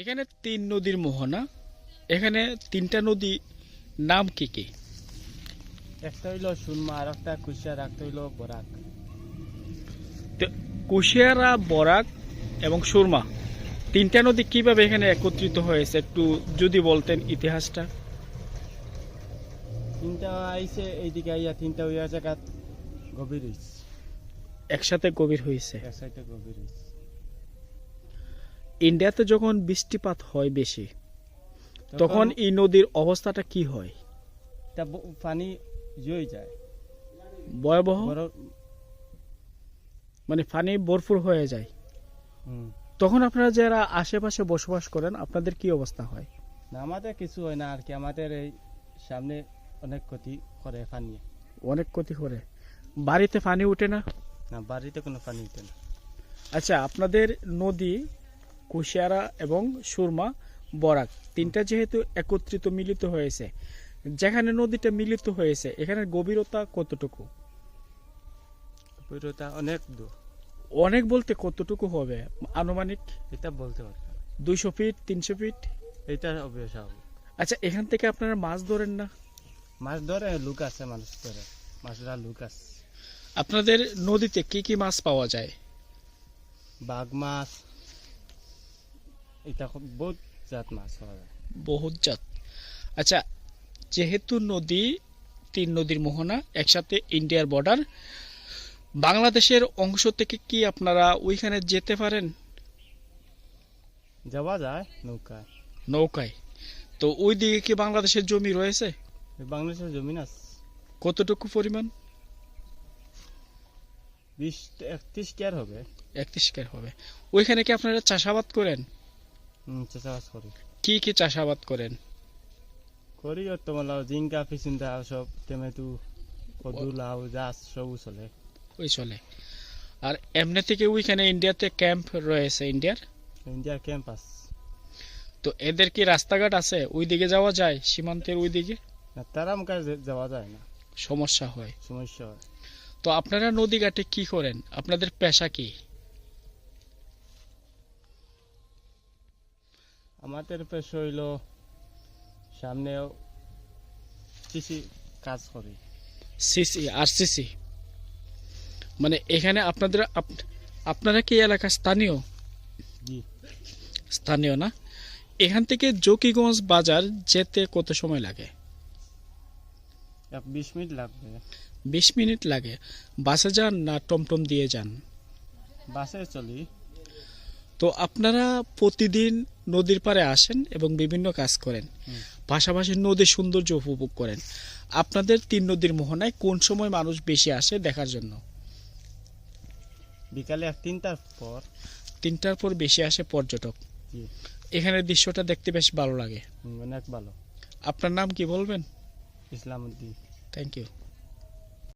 এখানে তিন নদীর মোহনা। এখানে তিনটা নদী নাম কি কি? একটা হইল সুনমা আর একটা কুশিয়ার একটা হইল বরাক। কুশিয়ারা বরাক এবং সুরমা তিনটা নদী কীভাবে এখানে একত্রিত হয়েছে একটু যদি বলতেন ইতিহাসটা? তিনটা আইছে এইদিকে আইয়া তিনটা ওই জায়গা গভীর হইছে। একসাথে গভীর হয়েছে এক সাইডে গভীর হইছে। ইন্ডিয়াতে যখন বৃষ্টিপাত হয় বেশি তখন এই নদীর অবস্থাটা কি হয়? তা পানি জই যায়। ভয়াবহ? মানে পানি ভরপুর হয়ে যায়। তখন আপনারা যারা আশেপাশে বসবাস করেন আপনাদের কি অবস্থা হয়? না আমাদের কিছু হয় না আর কি আমাদের এই সামনে অনেক ক্ষতি করে পানি। অনেক ক্ষতি করে। বাড়িতে পানি উঠে না? না বাড়িতে কোনো পানি উঠে না। আচ্ছা আপনাদের নদী কুশিয়ারা এবং সুরমা বরাক। তিনটা যেহেতু একত্রিত মিলিত হয়েছে। যেখানে নদীটা মিলিত হয়েছে এখানে গভীরতা কতটুকু? গভীরতা অনেক দূর। অনেক বলতে কতটুকু হবে? আনুমানিক? এটা বলতে পারব। দুইশো ফিট তিনশো ফিট? এটা আচ্ছা এখান থেকে আপনারা মাছ ধরেন না? মাছ ধরে লুক আছে মানুষ ধরে। মাছরা লুক আছে। আপনাদের নদীতে কি কি মাছ পাওয়া যায়? বাঘ মাছ এটা বহুত জাত মাছ যায় বহুত জাত। আচ্ছা যেহেতু নদী তিন নদীর মোহনা একসাথে ইন্ডিয়ার বর্ডার বাংলাদেশের অংশ থেকে কি আপনারা ওইখানে যেতে পারেন? যাওয়া যায় নৌকায়। নৌকায়। তো ওই দিকে কি বাংলাদেশের জমি রয়েছে? বাংলাদেশের জমি আছে কতটুকু পরিমাণ? বিশ একত্রিশ কেয়ার হবে। একত্রিশ কের হবে। ওইখানে কি আপনারা চাষাবাদ করেন? হুম চাষাবাস করি। কি কি চাষাবাদ করেন? করি আর তোমার লাউ জিঙ্কা ফিসিন্দা সব টমেটো কদু লাউ জাস সব চলে। ওই চলে। আর এমনি থেকে ওইখানে ইন্ডিয়াতে ক্যাম্প রয়েছে ইন্ডিয়ার? ইন্ডিয়ার ক্যাম্পাস। তো এদের কি রাস্তাঘাট আছে? ওই দিকে যাওয়া যায়? সীমান্তের ওই দিকে না তারা আমাকে যাওয়া যায় না। সমস্যা হয়। সমস্যা হয়। তো আপনারা নদী ঘাটে কি করেন? আপনাদের পেশা কি? আমাদের পেশা হইল সামনে সিসি কাজ করি। সিসি আর সিসি? মানে এখানে আপনাদের আপনারা কি এলাকা স্থানীয়? স্থানীয় না? এখান থেকে জকিগঞ্জ বাজার যেতে কত সময় লাগে? বিশ মিনিট লাগবে। বিশ মিনিট লাগে। বাসে যান না টমটম দিয়ে যান? বাসে চলি। তো আপনারা প্রতিদিন নদীর পাড়ে আসেন এবং বিভিন্ন কাজ করেন। পাশাপাশি নদীর সৌন্দর্য উপভোগ করেন। আপনাদের তিন নদীর মোহনায় কোন সময় মানুষ বেশি আসে দেখার জন্য? বিকালে এক তিনটার পর। তিনটার পর বেশি আসে পর্যটক। এখানে দৃশ্যটা দেখতে বেশ ভালো লাগে। অনেক ভালো। আপনার নাম কি বলবেন? Islamuddin thank you